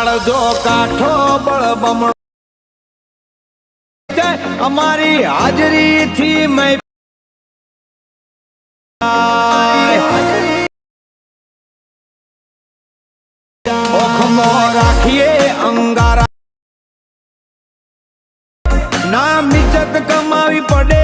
કાળજો કાઠો બળ બમણો જય અમારી હાજરીથી મેં ઓખમો રાખીએ અંગારા નામ ઇજ્જત કમાવી પડે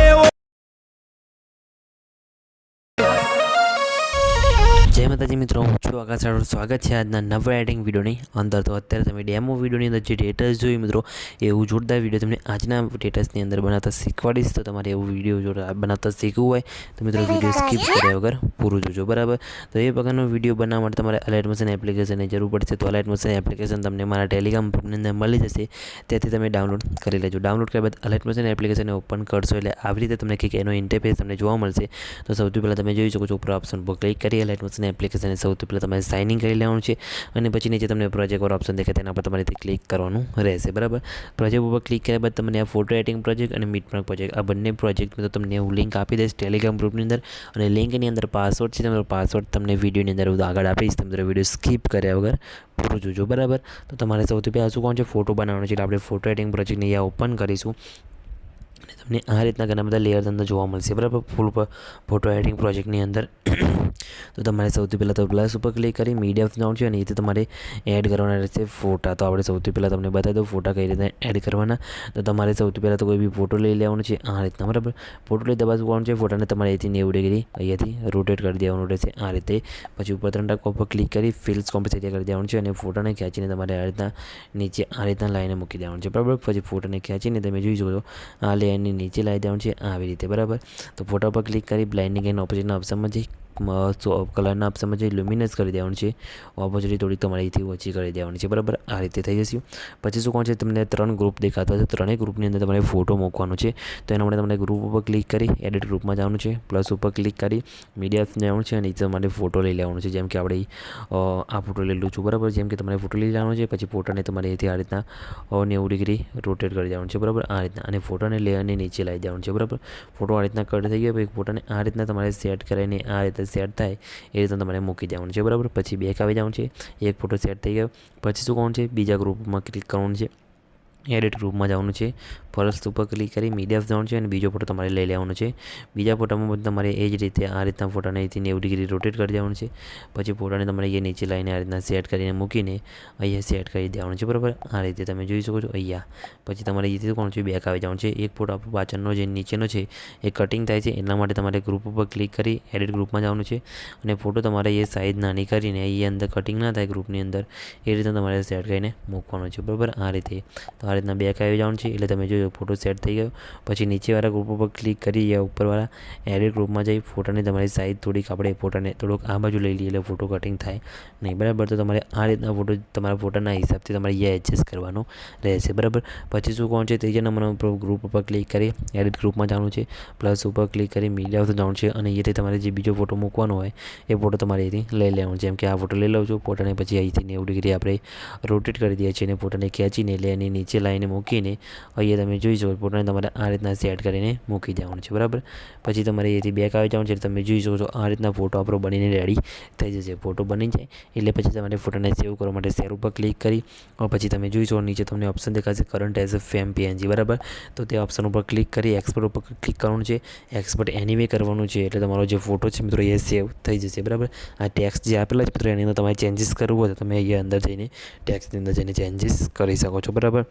જય માતાજી મિત્રો હું છું આકાશ રાઠોડ. સ્વાગત છે આજના નવા એડિંગ વિડીયોની અંદર તો અત્યારે તમે ડેમો વિડીયોની અંદર જે ડેટસ જોયું મિત્રો એવું જોરદાર વીડિયો તમને આજના ડેટસની અંદર બનાવતા શીખવાડીશ. તો તમારે એવું વીડિયો જોરદાર બનાવતા શીખવું હોય તો મિત્રો વીડિયો સ્કીપ કર્યા વગર પૂરું જોજો બરાબર? તો એ પ્રકારનો વીડિયો બનાવવા માટે તમારે અલર્ટ મશીન એપ્લિકેશનની જરૂર પડશે. તો અલર્ટ મશીન એપ્લિકેશન તમને મારા ટેલિગ્રામ ગ્રુપની અંદર મળી જશે. ત્યાંથી તમે ડાઉનલોડ કરી લેજો. ડાઉનલોડ કર્યા બાદ અલર્ટ મશીન એપ્લિકેશન ઓપન કરશો એટલે આવી રીતે તમને કંઈક એનો ઇન્ટરફેસ તમને જોવા મળશે. તો સૌથી પહેલાં તમે જોઈ શકો છો ઉપર ઓપ્શન પર ક્લિક કરી અલર્ટ મશીન એપ્લિકેશન સૌથી પહેલાં તમારે સાઇનિંગ કરી લેવાનું છે અને પછી નીચે તમને પ્રોજેક્ટવાળો ઓપ્શન દેખાય તેના પર તમારે ક્લિક કરવાનું રહેશે, બરાબર? પ્રોજેક્ટ ઉપર ક્લિક કર્યા બાદ તમને આ ફોટો એડિટિંગ પ્રોજેક્ટ અને મીટમાર્ક પ્રોજેક્ટ આ બંને પ્રોજેક્ટ તો તમને હું લિંક આપી દઈશ ટેલિગ્રામ ગ્રુપની અંદર અને લિંકની અંદર પાસવર્ડ છે, તમારો પાસવર્ડ તમને વિડીયોની અંદર હું આગળ આપીશ, તમે વીડિયો સ્કીપ કર્યા વગર પૂરું જોજો, બરાબર? તો તમારે સૌથી પહેલાં શું કોણ છે ફોટો બનાવવાનો છે, એટલે આપણે ફોટો એડિટિંગ પ્રોજેક્ટને અહીંયા ઓપન કરીશું. અને આ રીતના ઘણા બધા લેયર અંદર જોવા મળશે. બરાબર? ફૂલ પર ફોટો એડિટિંગ પ્રોજેક્ટની અંદર. તો તમારે સૌથી પહેલાં તો પ્લસ ઉપર ક્લિક કરી મીડિયા જવાનું છે અને એથી તમારે એડ કરવાના રહેશે ફોટા. તો આપણે સૌથી પહેલાં તમને બતાવી દઉં ફોટા કઈ રીતે એડ કરવાના. તો તમારે સૌથી પહેલાં તો કોઈ બી ફોટો લઈ લેવાનો છે આ રીતના. બરાબર? ફોટો લઈ દબાવવાનું છે? ફોટાને તમારે અહીંથી નેવું ડિગ્રી અહીંયાથી રોટેટ કરી દેવાનું રહેશે આ રીતે. પછી ઉપર ત્રણ ટકા ઉપર ક્લિક કરી ફિલ્સ કોમ્પ્લેસ કરી દેવાનું છે અને ફોટાને ખેંચીને તમારે આ રીતના નીચે આ રીતના લાઈને મૂકી દેવાનું છે. બરાબર? પછી ફોટાને ખેંચીને તમે જોઈ શકો આ લેયરની નીચે લાવી દેવાનું છે, આવી રીતે, બરાબર? તો ફોટો પર ક્લિક કરી બ્લાઇન્ડિંગ એન્ડ ઓપોઝિટના ઓપ્શનમાં જઈ કલરના જઈ લ્યુમિનસ કરી દેવાનું છે. ઓપોઝિટ થોડીક તમારે અહીંથી ઓછી કરી દેવાની છે. બરાબર? આ રીતે થઈ જશે. પછી શું કોણ છે, તમને ત્રણ ગ્રુપ દેખાતા છે ત્રણેય ગ્રુપની અંદર તમારે ફોટો મૂકવાનો છે. તો એના માટે તમારે ગ્રુપ ઉપર ક્લિક કરી એડિટ ગ્રુપમાં જવાનું છે. પ્લસ ઉપર ક્લિક કરી મીડિયા જવાનું છે અને તમારે ફોટો લઈ લેવાનો છે. જેમ કે આપણે આ ફોટો લઈ લઉં છું. બરાબર? જેમ કે તમારે ફોટો લઈ લેવાનો છે. પછી ફોટાને તમારે અહીંથી આ રીતના નેવું ડિગ્રી રોટેટ કરી દેવાનું છે. બરાબર? આ રીતના. અને ફોટાને અને નીચે લાવી દેવાનું છે. બરાબર? ફોટો આ રીતના કટ થઈ ગયો. પછી ફોટાને આ રીતના તમારે સેટ કરીને આ રીતે સેટ થાય, એ રીતે તમારે મૂકી દેવાનું છે, બરાબર? પછી બેક આવી જવાનું છે, એક ફોટો સેટ થઈ ગયો, પછી શું કરવાનું છે? બીજા ગ્રુપમાં ક્લિક કરવાનું છે. એડિટ ગ્રુપમાં જવાનું છે. ફર્સ્ટ ઉપર ક્લિક કરી મીડિયા જવાનું છે અને બીજો ફોટો તમારે લઈ લેવાનો છે. બીજા ફોટામાં પણ તમારે એ જ રીતે આ રીતના ફોટાને અહીંથી નેવું ડિગ્રી રોટેટ કરી દેવાનું છે. પછી ફોટાને તમારે એ નીચે લાઈને આ રીતના સેટ કરીને મૂકીને અહીંયા સેટ કરી દેવાનું છે. બરાબર? આ રીતે તમે જોઈ શકો છો અહીંયા. પછી તમારે અહીંથી કોણ છે બેક આવી જવાનું છે. એક ફોટો આપણો પાછળનો જે નીચેનો છે, એ કટિંગ થાય છે. એના માટે તમારે ગ્રુપ ઉપર ક્લિક કરી એડિટ ગ્રુપમાં જવાનું છે. અને ફોટો તમારે એ સાઇઝ નાની કરીને અહીંયા અંદર કટિંગ ના થાય ગ્રુપની અંદર, એ રીતે તમારે સેટ કરીને મૂકવાનો છે. બરાબર? આ રીતે તો આ રીતના બેક આવી જવાનું છે. એટલે તમે જોયો ફોટો સેટ થઈ ગયો. પછી નીચેવાળા ગ્રુપ ઉપર ક્લિક કરી યા ઉપરવાળા એડિટ ગ્રુપમાં જઈ ફોટાની તમારી સાઇઝ થોડીક આપણે ફોટાને થોડુંક આ બાજુ લઈ લઈએ એટલે ફોટો કટિંગ થાય. નહીં, બરાબર? તો તમારે આ રીતના ફોટો તમારા ફોટાના હિસાબથી તમારે અહીંયા એડજસ્ટ કરવાનો રહેશે, બરાબર? પછી શું કોણ છે? ત્રીજા નંબરના ગ્રુપ ઉપર ક્લિક કરી એડિટ ગ્રુપમાં જવાનું છે. પ્લસ ઉપર ક્લિક કરી મીડિયા ઉપર જવાનું છે અને અહીંયાથી તમારે જે બીજો ફોટો મૂકવાનો હોય, એ ફોટો તમારે અહીંથી લઈ લેવાનો જેમ કે આ ફોટો લઈ લઉં છું ફોટાને પછી અહીંથી નેવું ડિગ્રી આપણે રોટેટ કરી દઈએ છીએ અને ફોટાને ખેંચીને એટલે એની નીચે લાઈને મૂકીને અહીંયા તમે જોઈ શકો પોતાને તમારે આ રીતના સેટ કરીને મૂકી દેવાનું છે, બરાબર? પછી તમારે અહીંથી બેક આવી જવાનું છે તમે જોઈ શકો છો આ રીતના ફોટો આપણો બનીને રેડી થઈ જશે. ફોટો બની જાય એટલે પછી તમારે ફોટોને સેવ કરવા માટે શેર ઉપર ક્લિક કરી પછી તમે જોઈ શકો નીચે તમને ઓપ્શન દેખાશે current as a frame PNG બરાબર? તો તે ઓપ્શન ઉપર ક્લિક કરી એક્સપોર્ટ ઉપર ક્લિક કરવાનું છે. એક્સપોર્ટ એનીવે કરવાનું છે એટલે તમારો જે ફોટો છે મિત્રો એ સેવ થઈ જશે, બરાબર? આ ટેક્સ જે આપેલા છે મિત્રો એની અંદર તમારે ચેન્જીસ કરવું હોય તો તમે અહીંયા અંદર જઈને ટેક્સની અંદર જઈને ચેન્જીસ કરી શકો છો, બરાબર?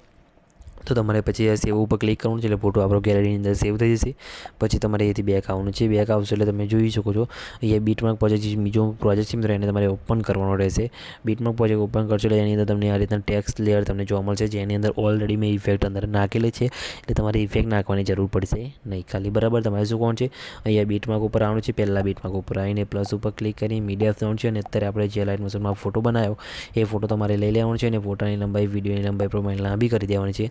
તો તમારે પછી આ સેવ ઉપર ક્લિક કરવાનું છે એટલે ફોટો આપણો ગેલેરીની અંદર સેવ થઈ જશે. પછી તમારે અહીંથી બેક આવવાનું છે. બેક આવશે એટલે તમે જોઈ શકો છો. અહીંયા બીટમાર્ક પ્રોજેક્ટ બીજો પ્રોજેક્ટ છે મિત્રો, એને તમારે ઓપન કરવાનો રહેશે. બીટમાર્ક પ્રોજેક્ટ ઓપન કરશો એટલે એની અંદર તમને આ રીતના ટેક્સ લેયર તમને જોવા મળશે, જેની અંદર ઓલરેડી મેં ઇફેક્ટ અંદર નાખેલી છે. એટલે તમારે ઇફેક્ટ નાખવાની જરૂર પડશે નહીં. ખાલી બરાબર તમારે શું કોણ છે? અહીંયા બીટમાર્ક ઉપર આવવાનું છે. પહેલાં બીટમાર્ક ઉપર આવીને પ્લસ ઉપર ક્લિક કરી મીડિયા જવાનું છે અને અત્યારે આપણે જે લાઇટ મોશનમાં ફોટો બનાવ્યો, એ ફોટો તમારે લઈ લેવાનો છે અને ફોટાની લંબાઈ વિડીયોની લંબાઈ પ્રમાણે લાંબી કરી દેવાની છે.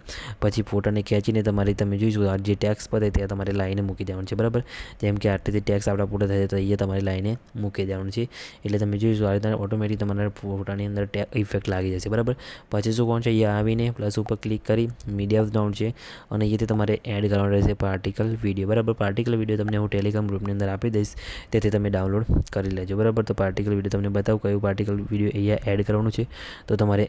પછી ફોટાને ખેંચીને તમારે તમે જોઈશું આ જે ટેક્સ પતે ત્યાં તમારે લાઈને મૂકી દેવાનું છે, બરાબર? જેમ કે આટલેથી ટેક્સ આપણા ફોટો થાય તો અહીંયા તમારે લાઈને મૂકી દેવાનું છે. એટલે તમે જોઈશું આ રીતે ઓટોમેટિક તમારા ફોટાની અંદર ઇફેક્ટ લાગી જશે, બરાબર? પછી શું કોણ છે, અહીંયા આવીને પ્લસ ઉપર ક્લિક કરી મીડિયા ડાઉન છે અને અહીંયાથી તમારે એડ કરવાનું રહેશે પાર્ટિકલ વીડિયો બરાબર? પાર્ટિકલ વીડિયો તમને હું ટેલિગ્રામ ગ્રુપની અંદર આપી દઈશ, તેથી તમે ડાઉનલોડ કરી લેજો, બરાબર? તો પાર્ટિકલ વીડિયો તમને બતાવું કયું પાર્ટિકલ વીડિયો અહીંયા એડ કરવાનું છે, તો તમારે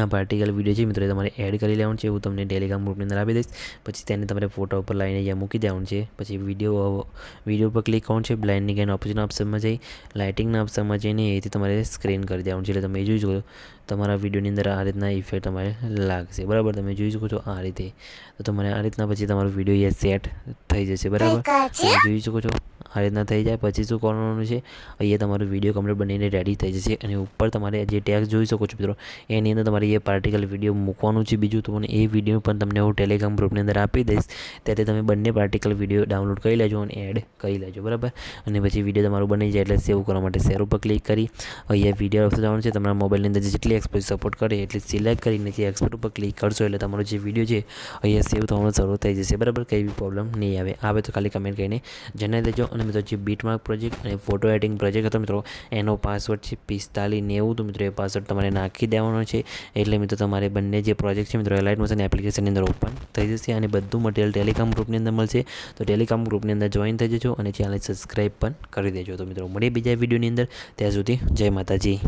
આ પાર્ટિકલ વીડિયો છે મિત્રો તમારે એડ કરી લેવાનું છે. હું તમને ટેલિગ્રામ ગ્રુપની અંદર આપી દઈશ. પછી તેને તમારે ફોટો ઉપર લાઈને અહીંયા મૂકી દેવાનું છે. પછી વીડિયો વીડિયો પર ક્લિક કરવાનું છે. બ્લાઇન્ડની ગેન ઓપ્શન ઓપ્શનમાં જઈ લાઇટિંગના ઓપ્શનમાં જઈને એથી તમારે સ્ક્રીન કરી દેવાનું છે. એટલે તમે જોઈ શકો છો તમારા વિડીયોની અંદર આ રીતના ઇફેક્ટ તમારે લાગશે. બરાબર? તમે જોઈ શકો છો આ રીતે. તો તમારે આ રીતના પછી તમારો વીડિયો એ સેટ થઈ જશે. બરાબર? તમે જોઈ શકો છો આ રીતના થઈ જાય. પછી શું કરવાનું છે અહીંયા તમારો વીડિયો કમ્પ્લીટ બનીને રેડી થઈ જશે. અને ઉપર તમારે જે ટેક્સ જોઈ શકો છો મિત્રો એની અંદર તમારે એ પાર્ટિકલ વીડિયો મૂકવાનું છે. બીજું તો મને એ વીડિયો પણ તમને હું ટેલિગ્રામ ગ્રુપની અંદર આપી દઈશ. ત્યાંથી તમે બંને પાર્ટિકલ વીડિયો ડાઉનલોડ કરી લેજો અને એડ કરી લેજો, બરાબર? અને પછી વીડિયો તમારું બની જાય એટલે સેવ કરવા માટે શેર ઉપર ક્લિક કરી અહીંયા વીડિયો ઓપ્શન જવાનું છે. તમારા મોબાઈલની અંદર જેટલી એક્સપોર્ટ સપોર્ટ કરે એટલી સિલેક્ટ કરીને જે એક્સપોર્ટ ઉપર ક્લિક કરશો એટલે તમારો જે વીડિયો છે અહીંયા સેવ થવાનું શરૂ થઈ જશે, બરાબર? કંઈ બી પ્રોબ્લેમ નહીં આવે. આવે તો ખાલી કમેન્ટ કરીને જણાવી દેજો. અને મિત્રો જે બીટમાર્ક પ્રોજેક્ટ અને ફોટો એડિટિંગ પ્રોજેક્ટ હતો મિત્રો, એનો પાસવર્ડ છે પિસ્તાલીસ નેવું. તો મિત્રો એ પાસવર્ડ તમારે નાખી દેવાનો છે. એટલે મિત્રો તમારે બંને જે પ્રોજેક્ટ છે મિત્રો એલાઇટ મોશન એપ્લિકેશનની અંદર ઓપન થઈ જશે અને બધું મટીરિયલ ટેલિકોમ ગ્રુપની અંદર મળશે. તો ટેલિકોમ ગ્રુપની અંદર જોઈન થઈ જજો અને ચેનલ સબસ્ક્રાઈબ પણ કરી દેજો. તો મિત્રો, મળીએ બીજા વિડીયોની અંદર. ત્યાં સુધી જય માતાજી.